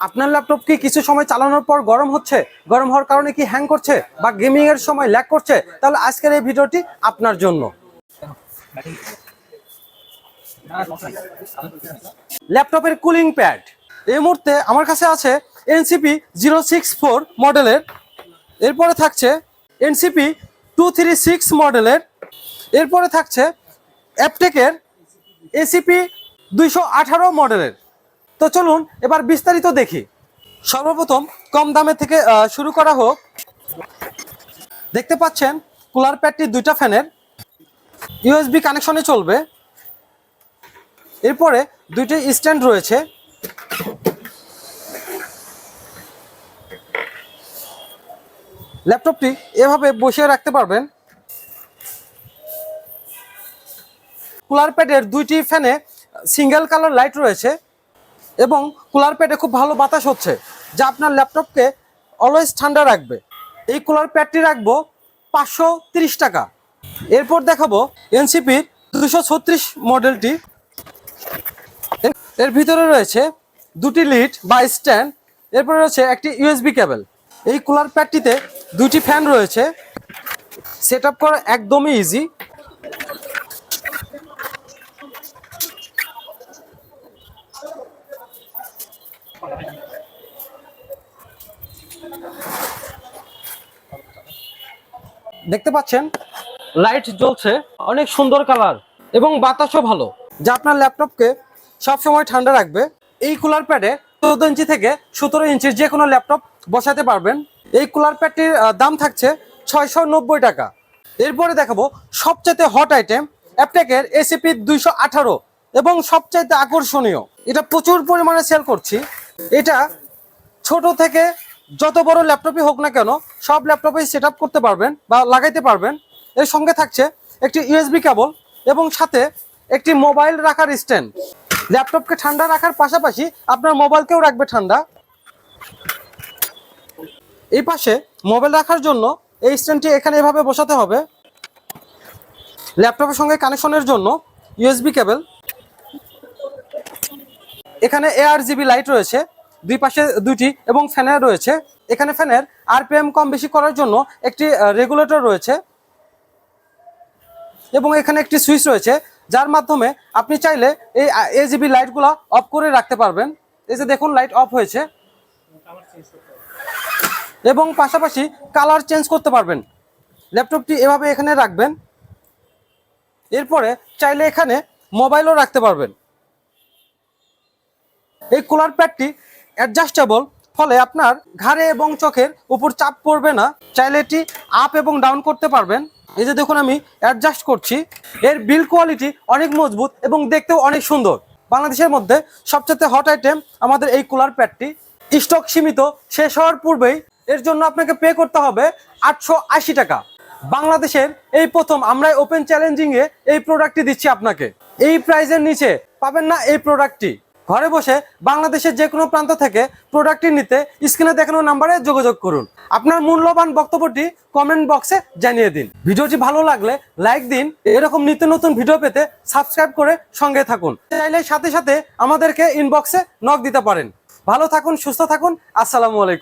আপনার ল্যাপটপ কি কিছু সময় চালানোর পর গরম হচ্ছে? গরম হওয়ার কারণে কি হ্যাং করছে? বা গেমিং এর সময় ল্যাগ করছে? তাহলে আজকের এই ভিডিওটি আপনার জন্য। ল্যাপটপের কুলিং প্যাড এই মুহূর্তে আমার কাছে আছে এনসিপি জিরো সিক্স ফোর মডেলের এরপরে থাকছে এনসিপি টু থ্রি সিক্স মডেলের এরপরে থাকছে অ্যাপটেকের এসিপি দুইশো আঠারো মডেলের তো চলুন, এবার বিস্তারিত দেখি। সর্বপ্রথম কম দামে থেকে শুরু করা হোক। দেখতে পাচ্ছেন, কুলার প্যাডটি দুইটা ফ্যানের। ইউএসবি কানেকশনে চলবে। এরপরে দুইটি স্ট্যান্ড রয়েছে। ল্যাপটপটি এভাবে বসিয়ে রাখতে পারবেন। কুলার প্যাডের দুইটি ফ্যানে সিঙ্গেল কালার লাইট রয়েছে। এবং কুলার প্যাডে খুব ভালো বাতাস হচ্ছে, যা আপনার ল্যাপটপকে অলওয়েজ ঠান্ডা রাখবে। এই কুলার প্যাডটি রাখব পাঁচশো টাকা। এরপর দেখাবো এনসিপির দুশো ছত্রিশ মডেলটি এর- ভিতরে রয়েছে দুটি লিড বা স্ট্যান্ড এরপরে রয়েছে একটি ইউএসবি কেবল এই কুলার প্যাডটিতে দুটি ফ্যান রয়েছে। সেট আপ করা একদমই ইজি দেখতে পাচ্ছেন? লাইট জ্বলছে অনেক সুন্দর কালার এবং বাতাসও ভালো। যা আপনার ল্যাপটপকে সবসময় ঠান্ডা রাখবে। এই কুলার প্যাডে চোদ্দ ইঞ্চি থেকে সতেরো ইঞ্চির যে কোনো ল্যাপটপ বসাতে পারবেন। এই কুলার প্যাডটির দাম থাকছে ছয়শো নব্বই টাকা। এরপরে দেখাবো সবচাইতে হট আইটেম অ্যাপটেকের এসিপি দুইশো আঠারো এবং সবচাইতে আকর্ষণীয়। এটা প্রচুর পরিমাণে সেল করছি। এটা ছোট থেকে যত বড় ল্যাপটপই হোক না কেন, সব ল্যাপটপেই সেট করতে পারবেন বা লাগাইতে পারবেন। এর সঙ্গে থাকছে একটি ইউএসবি কেবল এবং সাথে একটি মোবাইল রাখার স্ট্যান্ড ল্যাপটপকে ঠান্ডা রাখার পাশাপাশি আপনার মোবাইলকেও রাখবে ঠান্ডা। এই পাশে মোবাইল রাখার জন্য এই স্ট্যান্ডটি এখানে এভাবে বসাতে হবে। ল্যাপটপের সঙ্গে কানেকশনের জন্য ইউএসবি কেবল এখানে এআর জিবি লাইট রয়েছে। দুই পাশে দুইটি এবং ফ্যানের রয়েছে। এখানে ফ্যানের আরপিএম কম বেশি করার জন্য একটি রেগুলেটর রয়েছে। এবং এখানে একটি সুইচ রয়েছে, যার মাধ্যমে আপনি চাইলে এই এজিবি লাইটগুলো অফ করে রাখতে পারবেন। এই যে দেখুন লাইট অফ হয়েছে। এবং পাশাপাশি কালার চেঞ্জ করতে পারবেন। ল্যাপটপটি এভাবে এখানে রাখবেন। এরপরে চাইলে এখানে মোবাইলও রাখতে পারবেন। এই কুলার প্যাডটি অ্যাডজাস্টেবল ফলে আপনার ঘাড়ে এবং চোখের উপর চাপ পড়বে না। চাইলে এটি আপ এবং ডাউন করতে পারবেন। এই যে দেখুন আমি অ্যাডজাস্ট করছি। এর বিল কোয়ালিটি অনেক মজবুত এবং দেখতেও অনেক সুন্দর। বাংলাদেশের মধ্যে সবচেয়ে হট আইটেম আমাদের এই কুলার প্যাডটি স্টক সীমিত, শেষ হওয়ার পূর্বেই এর জন্য আপনাকে পে করতে হবে আটশো আশি টাকা। বাংলাদেশের এই প্রথম আমরা ওপেন চ্যালেঞ্জিং এ এই প্রোডাক্টটি দিচ্ছি আপনাকে। এই প্রাইজের নিচে পাবেন না এই প্রোডাক্টটি ঘরে বসে বাংলাদেশের যে কোনো প্রান্ত থেকে প্রোডাক্টটি নিতে স্ক্রিনে দেখানো নাম্বারে যোগাযোগ করুন। আপনার মূল্যবান বক্তব্যটি কমেন্ট বক্সে জানিয়ে দিন। ভিডিওটি ভালো লাগলে লাইক দিন। এরকম নিত্য নতুন ভিডিও পেতে সাবস্ক্রাইব করে সঙ্গে থাকুন। চাইলে সাথে সাথে আমাদেরকে ইনবক্সে নক দিতে পারেন। ভালো থাকুন, সুস্থ থাকুন। আসসালামু আলাইকুম।